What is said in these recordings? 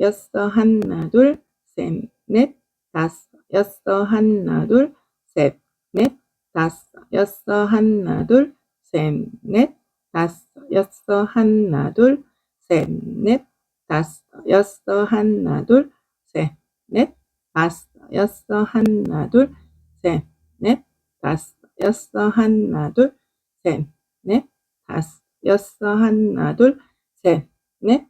여섯 하나 둘셋넷 다섯. 여섯 하나 둘셋넷 다섯. 여섯 하나 둘셋넷 다섯. 여섯 하나 둘셋넷 다섯. 여섯 하나 둘셋넷 다섯. 여섯 하나 둘셋넷 다섯. 여섯 하나 둘셋넷 다섯. 여섯 하나 둘셋넷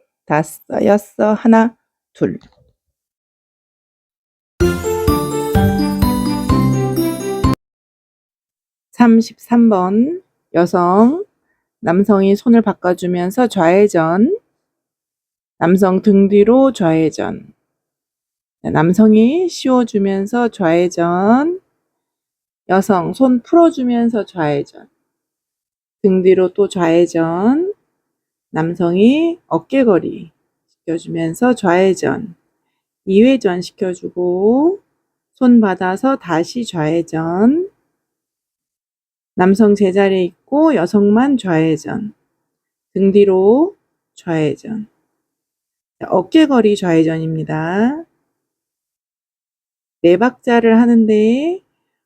다섯, 여섯, 하나, 둘. 삼십삼 번. 여성 남성이 손을 바꿔주면서 좌회전. 남성 등 뒤로 좌회전. 남성이 씌워주면서 좌회전. 여성 손 풀어주면서 좌회전. 등 뒤로 또 좌회전 남성이 어깨거리 시켜주면서 좌회전 2회전 시켜주고 손 받아서 다시 좌회전 남성 제자리에 있고 여성만 좌회전 등 뒤로 좌회전 어깨거리 좌회전입니다. 네 박자를 하는데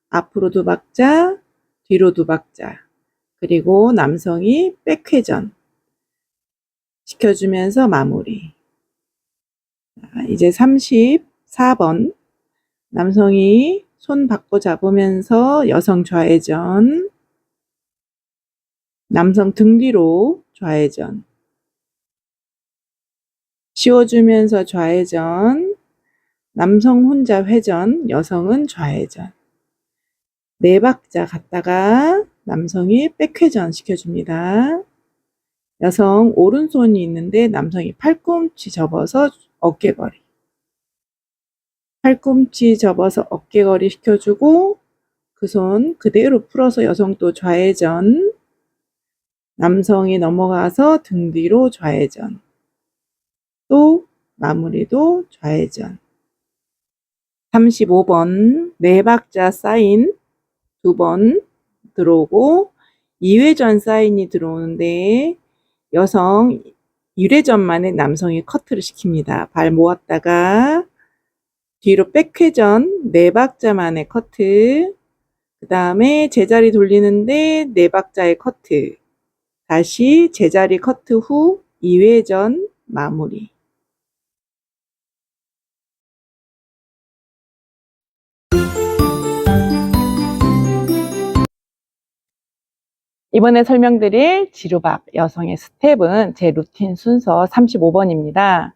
앞으로 두 박자, 뒤로 두 박자, 그리고 남성이 백회전 시켜주면서 마무리. 이제 34번. 남성이 손 바꿔 잡으면서 여성 좌회전. 남성 등 뒤로 좌회전. 씌워주면서 좌회전. 남성 혼자 회전 여성은 좌회전. 네 박자 갔다가 남성이 백회전 시켜줍니다. 여성 오른손이 있는데 남성이 팔꿈치 접어서 어깨거리. 팔꿈치 접어서 어깨거리 시켜주고 그 손 그대로 풀어서 여성 또 좌회전. 남성이 넘어가서 등 뒤로 좌회전. 또 마무리도 좌회전. 35번 네 박자 사인 두 번 들어오고 2회전 사인이 들어오는데 여성 1회전 만에 남성이 커트를 시킵니다. 발 모았다가 뒤로 백회전 네 박자 만에 커트 그 다음에 제자리 돌리는데 네 박자의 커트 다시 제자리 커트 후 2회전 마무리 이번에 설명드릴 지루밥 여성의 스텝은 제 루틴 순서 35번입니다.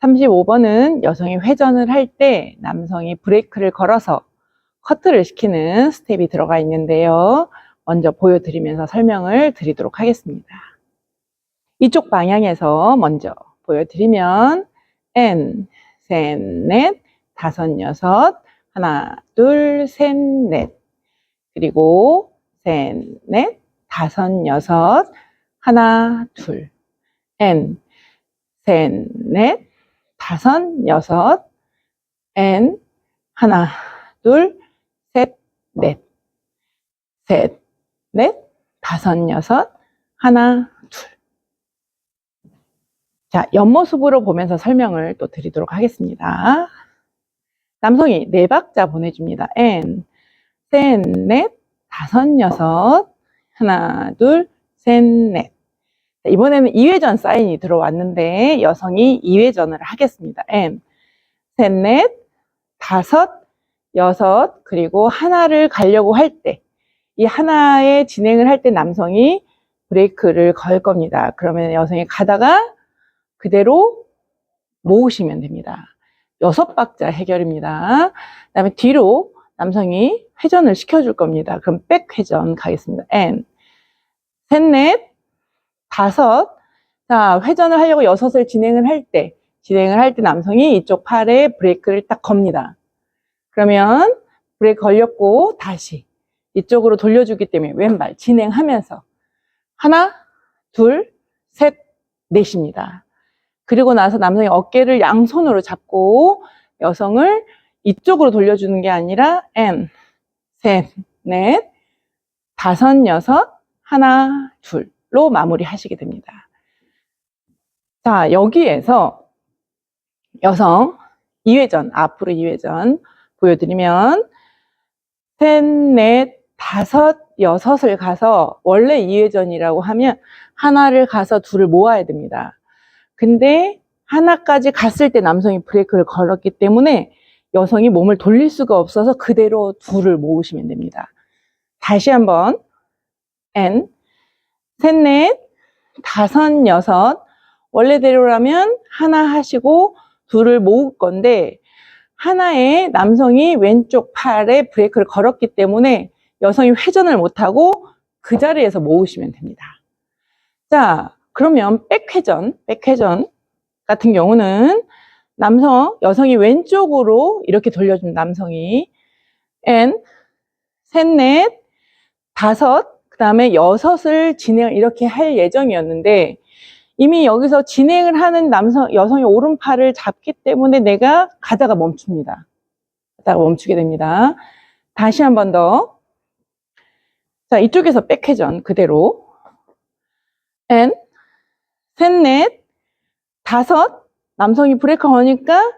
35번은 여성이 회전을 할 때 남성이 브레이크를 걸어서 커트를 시키는 스텝이 들어가 있는데요. 먼저 보여드리면서 설명을 드리도록 하겠습니다. 이쪽 방향에서 먼저 보여드리면 N, 셋, 넷, 다섯, 여섯, 하나, 둘, 셋, 넷 그리고 셋, 넷, 다섯, 여섯, 하나, 둘, N, 셋, 넷, 다섯, 여섯, N. 하나, 둘, 셋, 넷, 셋, 넷, 다섯, 여섯, 하나, 둘. 자, 옆모습으로 보면서 설명을 또 드리도록 하겠습니다. 남성이 네 박자 보내줍니다. N, 셋, 넷, 다섯, 여섯, 하나, 둘, 셋, 넷. 자, 이번에는 2회전 사인이 들어왔는데 여성이 2회전을 하겠습니다. N, 셋, 넷, 다섯, 여섯, 그리고 하나를 가려고 할 때, 이 하나의 진행을 할 때 남성이 브레이크를 걸 겁니다. 그러면 여성이 가다가 그대로 모으시면 됩니다. 여섯 박자 해결입니다. 그 다음에 뒤로 남성이 회전을 시켜줄 겁니다. 그럼 백 회전 가겠습니다. N. 셋, 넷, 다섯. 자, 회전을 하려고 여섯을 진행을 할 때, 진행을 할 때 남성이 이쪽 팔에 브레이크를 딱 겁니다. 그러면 브레이크 걸렸고 다시 이쪽으로 돌려주기 때문에 왼발 진행하면서 하나, 둘, 셋, 넷입니다. 그리고 나서 남성이 어깨를 양손으로 잡고 여성을 이쪽으로 돌려주는 게 아니라 N, 셋, 넷, 다섯, 여섯, 하나, 둘로 마무리 하시게 됩니다. 자, 여기에서 여성 2회전, 앞으로 2회전 보여드리면 셋, 넷, 다섯, 여섯을 가서 원래 2회전이라고 하면 하나를 가서 둘을 모아야 됩니다. 근데 하나까지 갔을 때 남성이 브레이크를 걸었기 때문에 여성이 몸을 돌릴 수가 없어서 그대로 둘을 모으시면 됩니다. 다시 한번 N 셋, 넷, 다섯, 여섯 원래대로라면 하나 하시고 둘을 모을 건데 하나의 남성이 왼쪽 팔에 브레이크를 걸었기 때문에 여성이 회전을 못하고 그 자리에서 모으시면 됩니다. 자, 그러면 백회전, 백회전 같은 경우는 남성, 여성이 왼쪽으로 이렇게 돌려준 남성이 N, 셋, 넷, 다섯, 그 다음에 여섯을 진행을 이렇게 할 예정이었는데 이미 여기서 진행을 하는 남성, 여성의 오른팔을 잡기 때문에 내가 가다가 멈춥니다. 가다가 멈추게 됩니다. 다시 한 번 더. 자, 이쪽에서 백회전 그대로. N, 셋, 넷, 다섯. 남성이 브레이크 거니까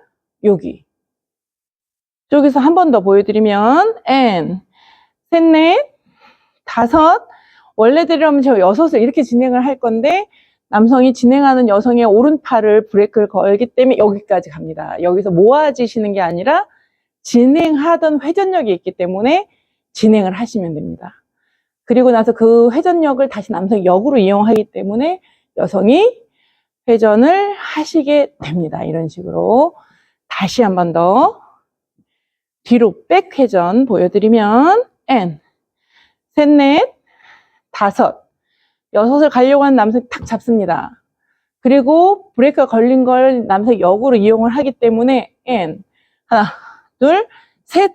여기. 쪽에서 한 번 더 보여드리면 N, 셋, 넷, 다섯. 원래대로라면 제가 여섯을 이렇게 진행을 할 건데 남성이 진행하는 여성의 오른팔을 브레이크를 걸기 때문에 여기까지 갑니다. 여기서 모아지시는 게 아니라 진행하던 회전력이 있기 때문에 진행을 하시면 됩니다. 그리고 나서 그 회전력을 다시 남성이 역으로 이용하기 때문에 여성이 회전을 하시게 됩니다. 이런 식으로 다시 한 번 더 뒤로 백 회전 보여드리면 N 셋, 넷, 다섯 여섯을 가려고 하는 남성이 탁 잡습니다. 그리고 브레이크가 걸린 걸 남성이 역으로 이용을 하기 때문에 N 하나, 둘, 셋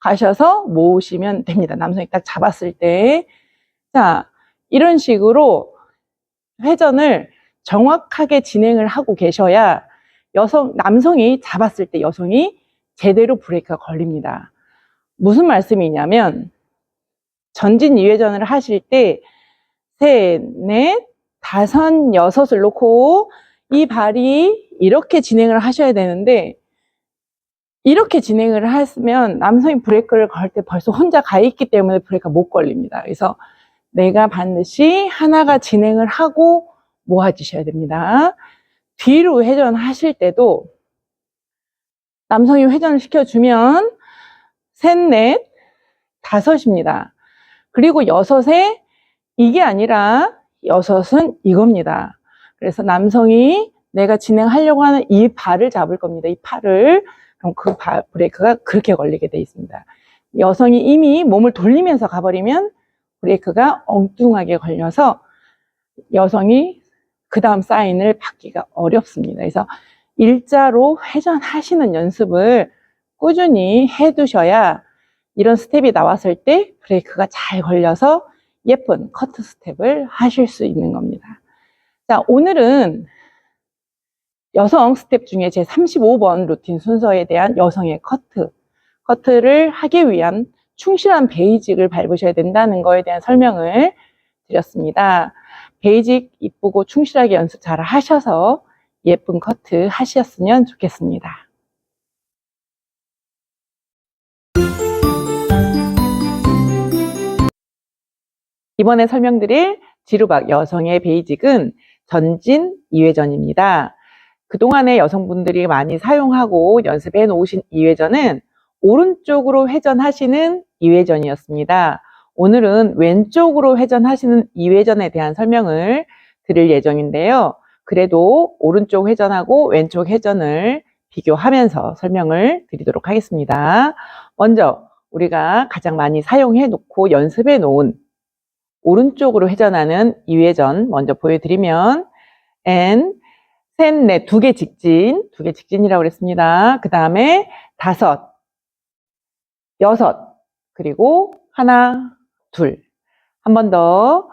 가셔서 모으시면 됩니다. 남성이 딱 잡았을 때. 자, 이런 식으로 회전을 정확하게 진행을 하고 계셔야 여성, 남성이 잡았을 때 여성이 제대로 브레이크가 걸립니다. 무슨 말씀이냐면 전진 2회전을 하실 때 셋, 넷, 다섯, 여섯을 놓고 이 발이 이렇게 진행을 하셔야 되는데 이렇게 진행을 하면 남성이 브레이크를 걸 때 벌써 혼자 가 있기 때문에 브레이크가 못 걸립니다. 그래서 내가 반드시 하나가 진행을 하고 모아지셔야 됩니다. 뒤로 회전하실 때도 남성이 회전을 시켜주면 셋, 넷, 다섯입니다. 그리고 여섯에 이게 아니라 여섯은 이겁니다. 그래서 남성이 내가 진행하려고 하는 이 발을 잡을 겁니다. 이 팔을. 그럼 그 바, 브레이크가 그렇게 걸리게 돼 있습니다. 여성이 이미 몸을 돌리면서 가버리면 브레이크가 엉뚱하게 걸려서 여성이 그 다음 사인을 받기가 어렵습니다. 그래서 일자로 회전하시는 연습을 꾸준히 해 두셔야 이런 스텝이 나왔을 때 브레이크가 잘 걸려서 예쁜 커트 스텝을 하실 수 있는 겁니다. 자, 오늘은 여성 스텝 중에 제 35번 루틴 순서에 대한 여성의 커트. 커트를 하기 위한 충실한 베이직을 밟으셔야 된다는 거에 대한 설명을 드렸습니다. 베이직 이쁘고 충실하게 연습 잘 하셔서 예쁜 커트 하셨으면 좋겠습니다. 이번에 설명드릴 지루박 여성의 베이직은 전진 2회전입니다. 그동안에 여성분들이 많이 사용하고 연습해 놓으신 2회전은 오른쪽으로 회전하시는 2회전이었습니다. 오늘은 왼쪽으로 회전하시는 2회전에 대한 설명을 드릴 예정인데요. 그래도 오른쪽 회전하고 왼쪽 회전을 비교하면서 설명을 드리도록 하겠습니다. 먼저 우리가 가장 많이 사용해 놓고 연습해 놓은 오른쪽으로 회전하는 2회전 먼저 보여드리면 N, 셋, 넷, 두 개 직진, 두 개 직진이라고 그랬습니다. 그 다음에 다섯, 여섯, 그리고 하나, 둘. 한 번 더,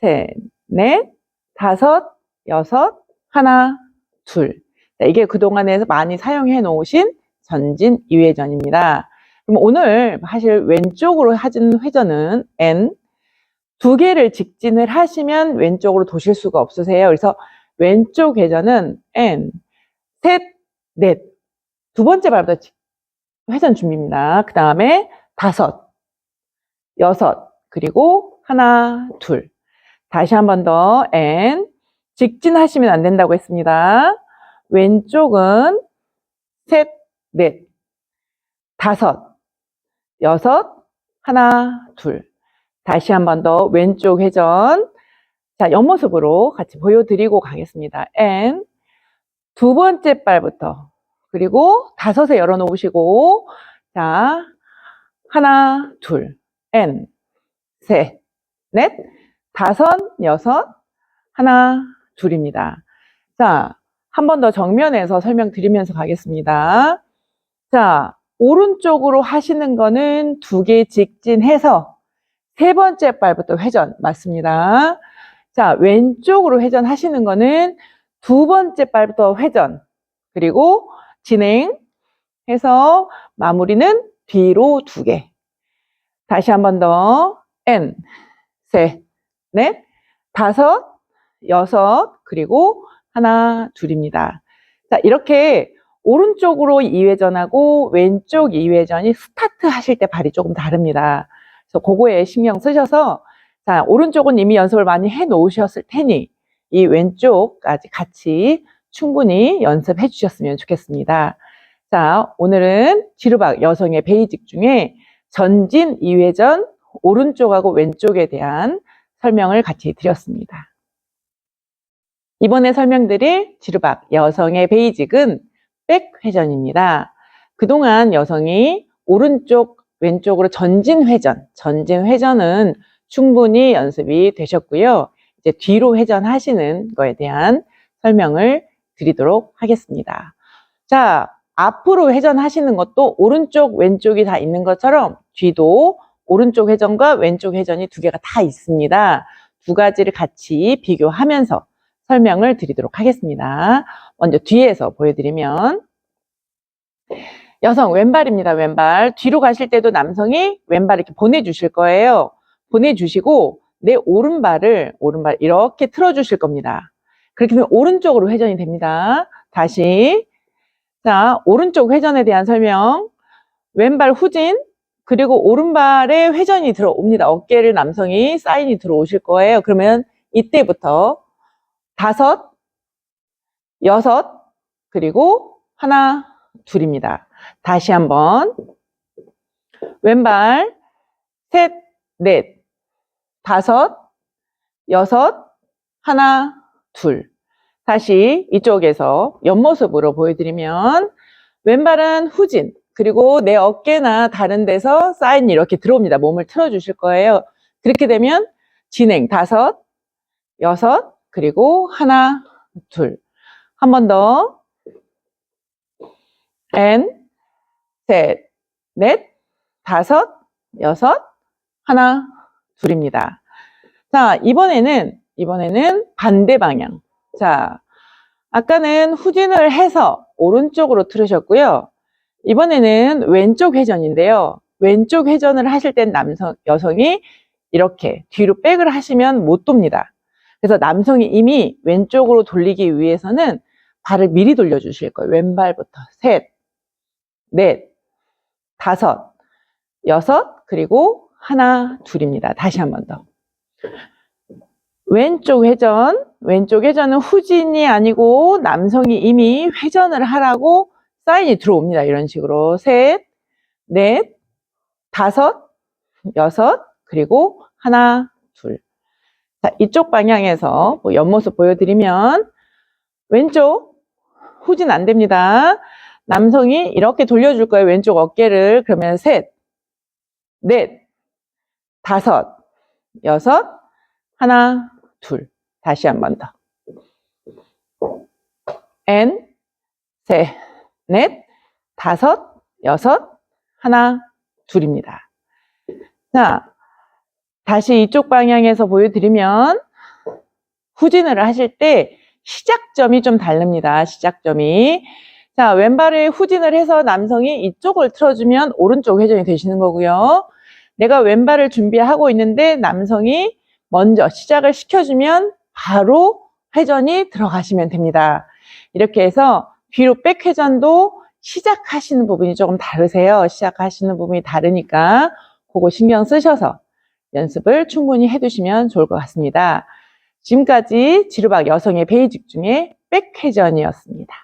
셋, 넷, 다섯, 여섯, 하나, 둘. 자, 이게 그동안에 많이 사용해 놓으신 전진 2회전입니다. 그럼 오늘 하실 왼쪽으로 하신 회전은 N, 두 개를 직진을 하시면 왼쪽으로 도실 수가 없으세요. 그래서 왼쪽 회전은 N, 셋, 넷. 두 번째 발부터 회전 준비입니다. 그 다음에 다섯, 여섯, 그리고 하나, 둘. 다시 한 번더 N. 직진하시면 안 된다고 했습니다. 왼쪽은 셋, 넷, 다섯, 여섯, 하나, 둘. 다시 한 번 더 왼쪽 회전. 자, 옆모습으로 같이 보여드리고 가겠습니다. N. 두 번째 발부터. 그리고 다섯에 열어놓으시고, 자, 하나, 둘, N. 셋, 넷, 다섯, 여섯, 하나, 둘입니다. 자, 한 번 더 정면에서 설명드리면서 가겠습니다. 자, 오른쪽으로 하시는 거는 두 개 직진해서 세 번째 발부터 회전 맞습니다. 자, 왼쪽으로 회전하시는 거는 두 번째 발부터 회전 그리고 진행해서 마무리는 뒤로 두 개. 다시 한 번 더 N 셋, 넷, 다섯, 여섯 그리고 하나, 둘입니다. 자, 이렇게 오른쪽으로 2회전하고 왼쪽 2회전이 스타트 하실 때 발이 조금 다릅니다. 그래서 그거에 신경 쓰셔서 자, 오른쪽은 이미 연습을 많이 해 놓으셨을 테니 이 왼쪽까지 같이 충분히 연습해 주셨으면 좋겠습니다. 자, 오늘은 지루박 여성의 베이직 중에 전진 2회전 오른쪽하고 왼쪽에 대한 설명을 같이 드렸습니다. 이번에 설명드릴 지루박 여성의 베이직은 백 회전입니다. 그동안 여성이 오른쪽 왼쪽으로 전진 회전, 전진 회전은 충분히 연습이 되셨고요. 이제 뒤로 회전하시는 거에 대한 설명을 드리도록 하겠습니다. 자, 앞으로 회전하시는 것도 오른쪽, 왼쪽이 다 있는 것처럼 뒤도 오른쪽 회전과 왼쪽 회전이 두 개가 다 있습니다. 두 가지를 같이 비교하면서 설명을 드리도록 하겠습니다. 먼저 뒤에서 보여드리면 여성 왼발입니다. 왼발. 뒤로 가실 때도 남성이 왼발 이렇게 보내주실 거예요. 보내주시고 내 오른발을 오른발 이렇게 틀어주실 겁니다. 그렇게 되면 오른쪽으로 회전이 됩니다. 다시 자 오른쪽 회전에 대한 설명 왼발 후진 그리고 오른발에 회전이 들어옵니다. 어깨를 남성이 사인이 들어오실 거예요. 그러면 이때부터 다섯, 여섯, 그리고 하나, 둘입니다. 다시 한번 왼발 셋, 넷, 다섯, 여섯, 하나, 둘. 다시 이쪽에서 옆모습으로 보여드리면 왼발은 후진 그리고 내 어깨나 다른 데서 사인 이렇게 들어옵니다. 몸을 틀어주실 거예요. 그렇게 되면 진행 다섯, 여섯, 그리고 하나, 둘. 한 번 더. N, 셋, 넷, 다섯, 여섯, 하나, 둘입니다. 자, 이번에는, 이번에는 반대 방향. 자, 아까는 후진을 해서 오른쪽으로 틀으셨고요. 이번에는 왼쪽 회전인데요. 왼쪽 회전을 하실 땐 남성, 여성이 이렇게 뒤로 백을 하시면 못 돕니다. 그래서 남성이 이미 왼쪽으로 돌리기 위해서는 발을 미리 돌려주실 거예요. 왼발부터 셋, 넷, 다섯, 여섯, 그리고 하나, 둘입니다. 다시 한 번 더. 왼쪽 회전, 왼쪽 회전은 후진이 아니고 남성이 이미 회전을 하라고 사인이 들어옵니다. 이런 식으로 셋, 넷, 다섯, 여섯, 그리고 하나, 둘. 자, 이쪽 방향에서 뭐 옆모습 보여드리면 왼쪽 후진 안 됩니다. 남성이 이렇게 돌려줄 거예요. 왼쪽 어깨를. 그러면 셋, 넷, 다섯, 여섯, 하나, 둘. 다시 한 번 더. 엔, 셋, 넷, 다섯, 여섯, 하나, 둘입니다. 자, 다시 이쪽 방향에서 보여드리면 후진을 하실 때 시작점이 좀 다릅니다. 시작점이. 자, 왼발을 후진을 해서 남성이 이쪽을 틀어주면 오른쪽 회전이 되시는 거고요. 내가 왼발을 준비하고 있는데 남성이 먼저 시작을 시켜주면 바로 회전이 들어가시면 됩니다. 이렇게 해서 뒤로 백 회전도 시작하시는 부분이 조금 다르세요. 시작하시는 부분이 다르니까 그거 신경 쓰셔서 연습을 충분히 해두시면 좋을 것 같습니다. 지금까지 지루박 여성의 베이직 중에 백회전이었습니다.